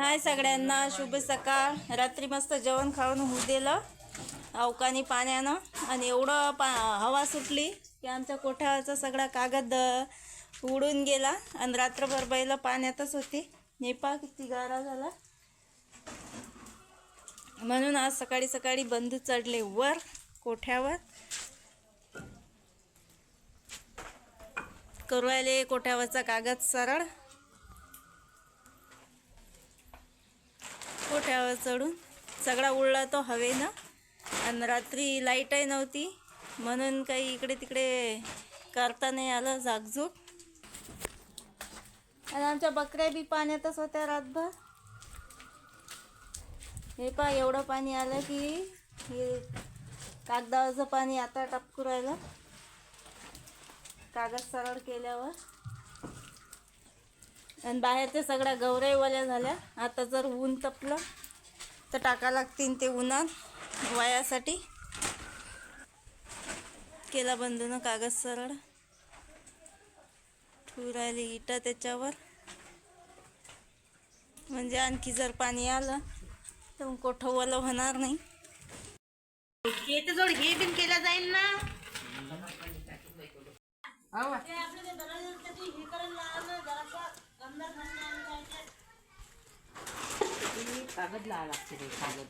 हाय सगळ्यांना शुभ सकाळ. रात्री मस्त जेवण खाऊन होऊ दिलं. अवकानी पाण्यानं. आणि एवढं पा हवा सुटली की आमच्या कोठ्यावरचा सगळा कागद उडून गेला. आणि रात्रभर बैल पाण्यातच होती. नेपा किती गारा झाला. म्हणून आज सकाळी सकाळी बंधू चढले वर कोठ्यावर. करू कोठ्यावरचा कागद सरळ. कोठ्यावर चढून सगळा उडला तो हवेनं. आणि रात्री लाईटही नव्हती. म्हणून काही इकडे तिकडे करता नाही आलं जागजूक आणि आमच्या बकऱ्या बी पाण्यातच होत्या रातभर. हे पा एवढं पाणी आलं की हे कागदावरचं पाणी आता टपकू राहिलं. कागद सरळ केल्यावर. आणि बाहेरच्या सगळ्या गौराई झाल्या. आता जर ऊन तपलं तर टाका लागतील ते उन्हात. वायासाठी. केला बंधून कागद सरळ. ठेवू राहिली इटा त्याच्यावर. म्हणजे आणखी जर पाणी आलं तर मग कोठं ओलं होणार नाही. जोड हे बिन केला जाईल ना. कागद लावा लागते रे कागद.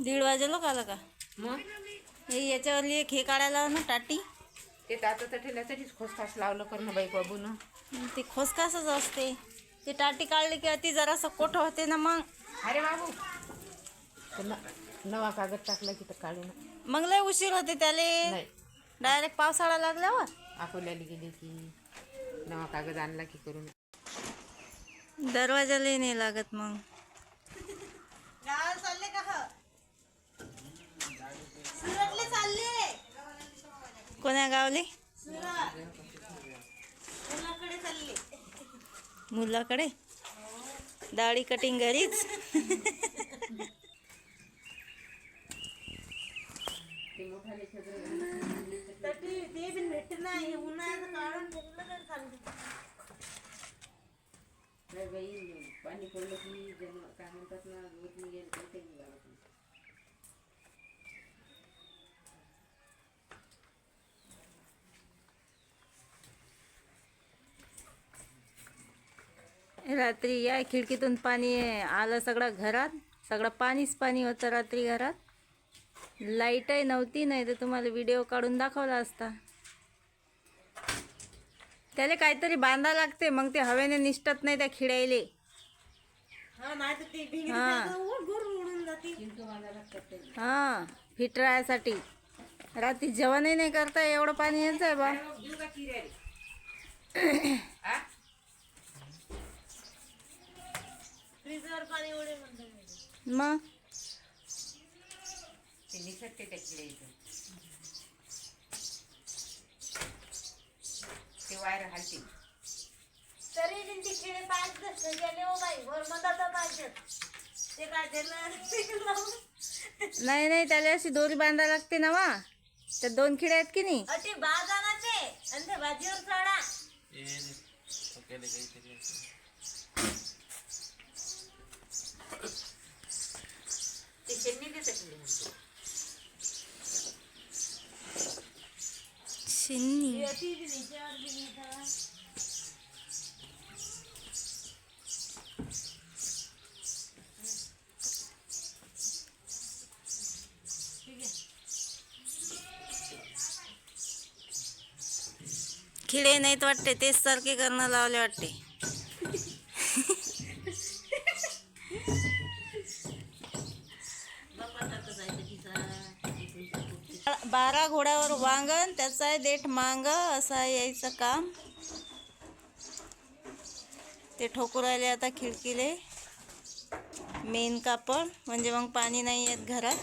दीड वाजेलो का आला का? मग? हे याच्यावरली एक हे काढायला लाव ना टाटी. ते तातं ठेवल्यासाठीच खोसखास लावलं करणं बाई बाबून. ते खोसकासच असते. ते टाटी काढली की अति जरासं कोठं होते ना मग. अरे बाबू! ते न- नवा कागद टाकला की तर काढू ना. मग लय उशीर होते त्याले. नाही. डायरेक्ट पावसाळा लागल्यावर. अकोल्याला गेली की नवा कागद आणला की करून. दरवाजाला नाही लागत मग. कोण्या गावले? मुलाकडे दाढी कटिंग घरीच? पाणी पडलं की जन्म పని म्हणतात జన్మ दूध निघेल ते निघालं रात्री या खिडकीतून पाणी आलं सगळं घरात. सगळं पाणीच पाणी होतं रात्री घरात. लाईटही नव्हती नाही तर तुम्हाला व्हिडिओ काढून दाखवला असता. त्याला काहीतरी बांधा लागते मग ते हवेने निष्ठत नाही त्या खिडायले हा हा. फिट राहायसाठी रात्री जेवणही नाही करता एवढं पाणी यायचं आहे बा मग? ते निसटते त्या किड्याचं ते वायर हालते तरी बी ती किडे पाहिजे गेले हो बाई वर मधात पाहिजे ते काय त्याला नाही नाही त्याला अशी दोरी बांधा लागते ना वा. त्या दोन खिडे आहेत की नाही? अटी बाजाना ते आणि ते भाजीवर चढा ते शेणी देतात मी म्हणतो खिळे खिडे नाहीत वाटते तेच सारखे करणं लावले वाटते. बारा घोड्यावर वांगण त्याचा आहे देठ मांग असं आहे यायचं काम. ते ठोकू राहिले आता खिडकीले. मेन कापड म्हणजे मग पाणी नाही येत घरात.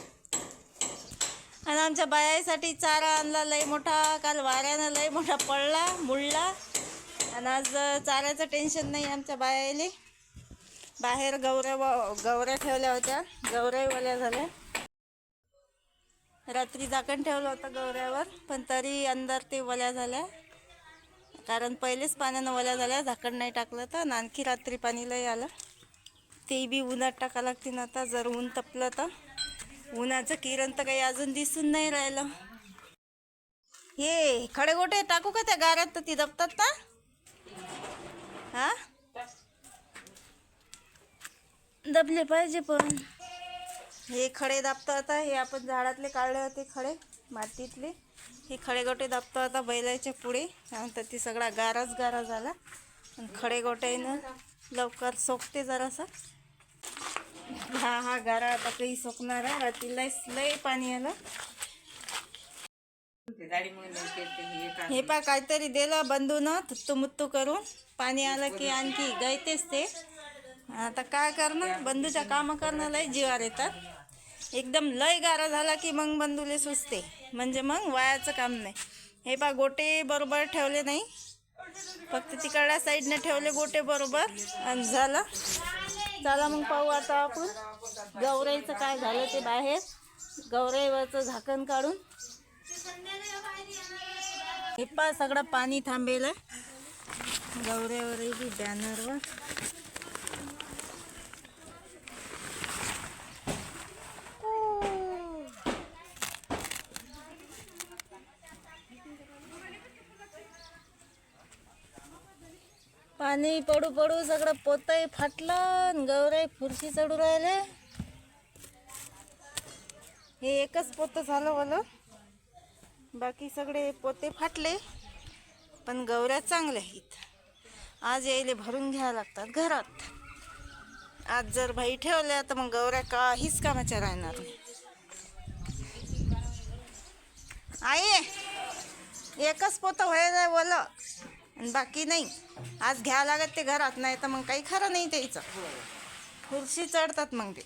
आणि आमच्या बायासाठी चारा आणला लय मोठा. काल वाऱ्यानं लय मोठा पडला मुडला. आणि आज चाऱ्याचं टेन्शन नाही आमच्या बायाले बाहेर गवऱ्या व- ठेवल्या होत्या. गौऱ्यावाल्या झाल्या. रात्री झाकण ठेवलं होतं गवऱ्यावर पण तरी अंदर ते वल्या झाल्या. कारण पहिलेच पाण्यानं वल्या झाल्या झाकण नाही टाकलं तर आणखी रात्री पाणी लय आलं. ते बी उन्हात टाका लागते ना आता जर ऊन तपलं तर. उन्हाचं किरण तर काही अजून दिसून नाही राहिलं. हे खडे गोटे टाकू का त्या गाऱ्यात तर ती दपतात ना हा? दबले पाहिजे पण. हे खडे दाबतो आता हे आपण झाडातले काढले होते खडे मातीतले. हे खडे गोटे दाबतो आता बैलाच्या पुढे. त्यानंतर ती सगळा गाराच गारा झाला. आणि खडे गोट्यानं लवकर सोकते जरासा. हा हा गारा आता काही सोकणार आहे. रात्री लय लय पाणी आलं. हे हे पा काहीतरी दिलं बंधून तुत्तू मुत्तू करून. पाणी आलं की आणखी गळतेच ते. आता काय करणं बंधूच्या कामं करणं लय जीवार येतात. एकदम लय गारा झाला की मग बंधूले सुचते. म्हणजे मग वायाचं काम नाही. हे पा गोटे बरोबर ठेवले नाही. फक्त तिकडल्या साईडने ठेवले गोटे बरोबर. आणि झालं. चला मग पाहू आता आपण. गौराईचं काय झालं ते बाहेर. गौराईवरचं झाकण काढून. हे पा सगळं पाणी थांबेल गौऱ्यावरही बॅनरवर पाणी पडू पडू सगळं पोतही फाटलं आणि फुरशी चढू राहिले. हे एकच पोतं झालं वालं बाकी सगळे पोते फाटले पण गौऱ्या चांगल्या आहेत. आज यायले भरून घ्यावं लागतात घरात. आज जर भाई ठेवल्या तर मग गौऱ्या काहीच कामाच्या राहणार नाही. आई एकच पोतं व्हायला वलं. आणि बाकी नाही. आज घ्या लागत ते घरात नाही तर मग काही खरं नाही त्याचं. खुर्शी चढतात मग ते.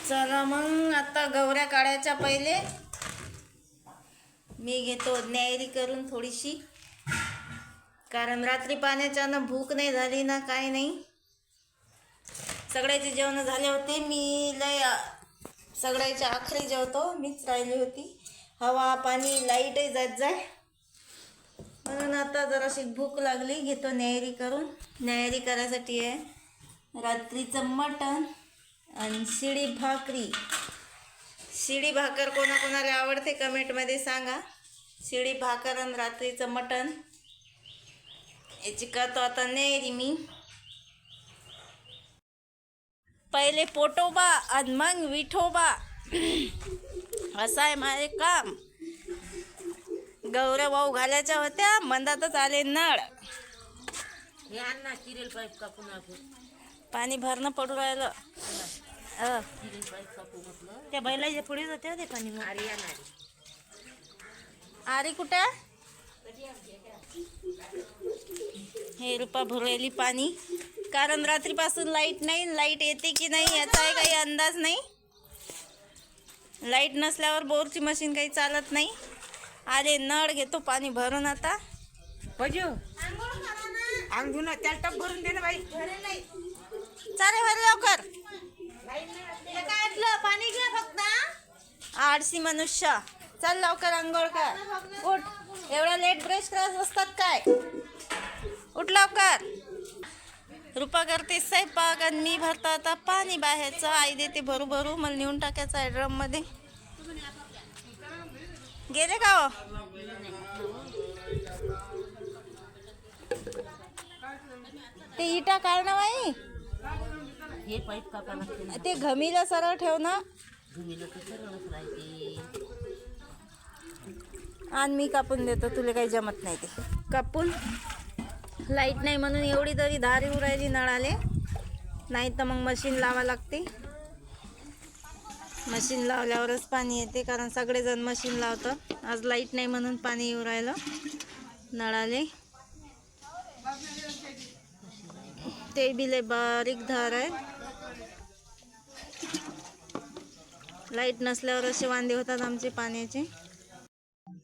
चला मग आता गवऱ्या काढायच्या पहिले. मी घेतो न्यायरी करून थोडीशी. कारण रात्री पाण्याच्यानं भूक नाही झाली ना काय नाही. सगळ्याचे जेवण झाले होते. मी लय सगळ्याच्या आखरी जेवतो. मीच राहिली होती. हवा पाणी लाईटही जात जाय. म्हणून आता जराशी भूक लागली घेतो न्यायरी करून. न्यायरी करायसाठी आहे. रात्रीचं मटण आणि शिडी भाकरी. शिडी भाकर कोणाकोणाला आवडते कमेंटमध्ये सांगा. शिडी भाकर आणि रात्रीचं मटण. याची करतो आता नेरी मी. पहिले पोटोबा आणि मग विठोबा. असं आहे माझे काम. गौऱ्या वाऊ घालायच्या होत्या मंदातच आले नळ. पाणी भरणं पडू राहिलं. त्या बैलाच्या पुढे जाते हो ते पाणी. आरी कुठे? हे रुपा भरलेली पाणी. कारण रात्रीपासून लाइट नाही लाइट येते की नाही याचा काही अंदाज नाही. लाइट नसल्यावर बोरची मशीन काही चालत नाही. आले नळ घेतो पाणी भरून आता. पजू अंग धुणं त्याला टप भरून दे ना बाई. चालेल भर लवकर. पाणी घ्या फक्त आळशी मनुष्य. चल लवकर आंघोळ कर. उठ. एवढा लेट ब्रश करत असतात काय? उठ लवकर. रुपा करते स्वयंपाक आणि मी भरतो आता पाणी बाहेरचं. आई देते भरू भरू. मला नेऊन टाकायचं आहे ड्रममध्ये. गेले का हो ते इटा काढ ना बाई. हे पाईप कापा लागते ना ते घमीला सरळ ठेव ना. तर सरळच राहते आणि मी कापून देतो तुला काही जमत नाही ते. कापून? लाइट नाही म्हणून एवढी तरी धार येऊ राहिली नळाले. नाही तर मग मशीन लावा लागते. मशीन लावल्यावरच पाणी येते कारण सगळेजण मशीन लावतात. आज लाइट नाही म्हणून पाणी येऊ राहिलं. नळाले. ते बी बारीक धार आहे. लाइट नसल्यावर असे वांदे होतात आमचे पाण्याचे.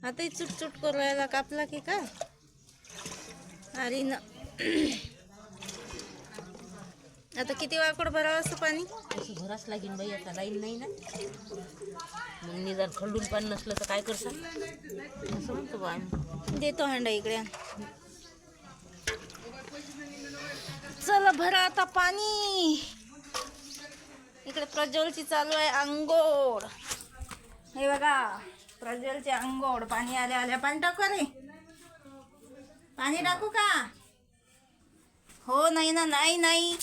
आता चुटचुट करू राहिला कापला की काय? अरे न आता किती वाकड भरावं असं पाणी? असं भराच लागेल बाई आता लाईन नाही ना. मग निदान खंडून पाणी नसलं तर काय करसाल असं म्हणतो बा आम्ही. देतो हांडा इकडे. चला भरा आता पाणी. इकडे प्रज्वलची चालू आहे आंघोळ. हे बघा प्रज्वलची आंघोळ. पाणी आल्या आल्या पाणी टाकू रे? पाणी टाकू का? हो नाही ना नाही नाही.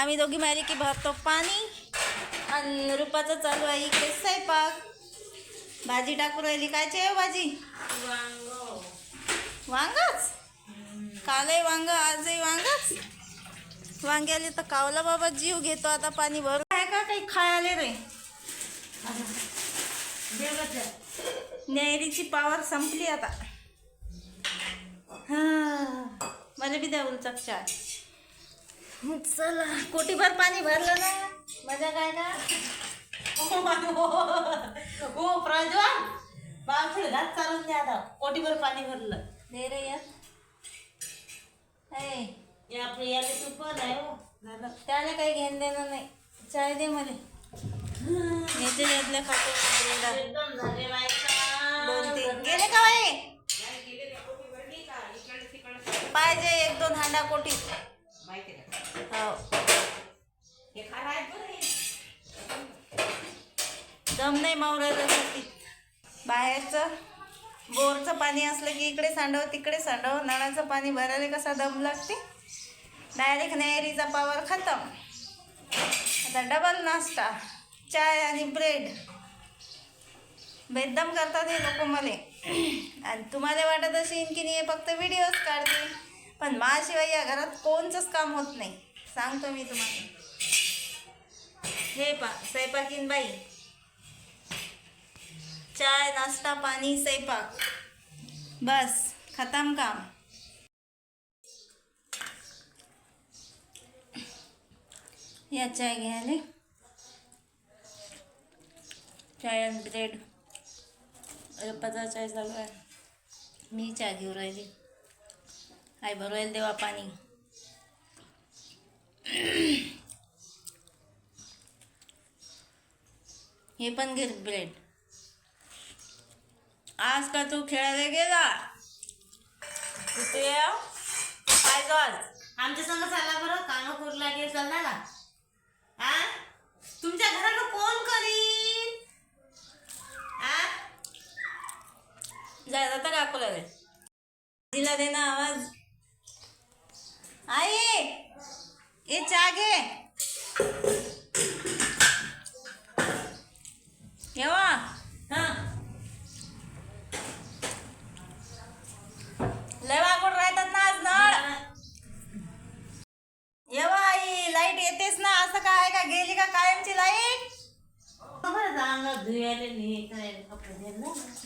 आम्ही दोघी मारी की भरतो पाणी आणि रुपाचं चालू आहे इकडे स्वयंपाक. भाजी टाकून राहिली. काय आहे हो भाजी? वांगच? कालही वांग आजही वांगच? वांग्याले तर कावला बाबा जीव घेतो. आता पाणी भरून आहे का काही खायले रे? नेहरीची पावर संपली आता. हा मला बी द्या उलचा चाय चला. कोटीभर पाणी भरलं ना? मजा काय ना? हो प्रज्वल बापरे घात चालून द्या आता. कोटीभर पाणी भरलं. दे रे यार ए, आपलं याले तू पण आहे हो. झालं. त्याला काही घेणं देणं नाही. चाय दे मला. याचे यातल्या खाते ब्रेड एकदम झाले बायका. दोन तीन. गेले का बाई? पाहिजे एक दोन हांडा कोटी माहिती का हो हे खायला आहेत बरं हे. दम नाही मावरायसाठी. बाहेरचं बोरचं पाणी असलं की इकडे सांडव तिकडे सांडव. नळाचं पाणी भरायला कसा दम लागते? डायरेक्ट नहरीचा पावर खतम. आता डबल नाश्ता चाय आणि ब्रेड बेदम करतात हे लोक मले. आणि तुम्हाला वाटत असेल की नाही फक्त व्हिडिओज काढते. पण माझ्याशिवाय या घरात कोणचंच काम होत नाही. सांगतो मी तुम्हाला. हे पा स्वयंपाकीन बाई. चाय नाश्ता पाणी स्वयंपाक. बस खतम काम. या चाय घ्यायले. चाय आणि ब्रेड. रप्पाचा चाय चालू आहे. मी चहा घेऊ राहिली. आई भरवायला देवा पाणी. हे पण घे ब्रेड आज का तू खेळायला गेला? काय आज आमच्या संग चालला बरं कामं करू लागेल चालला ना आ? तुमच्या घरानं कोण करीन? आ? जाय जाता का अकोला रे दिला दे ना आवाज. आई! ये चहा घे येवा हा। लय वागून राहतात ना आज नळ. येवा आई लाइट येतेच ना असं काय का? गेली का कायमची लाइट?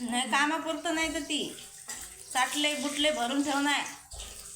नाही कामापुरतं नाही तर ती. साठले बुटले भरून ठेवणार.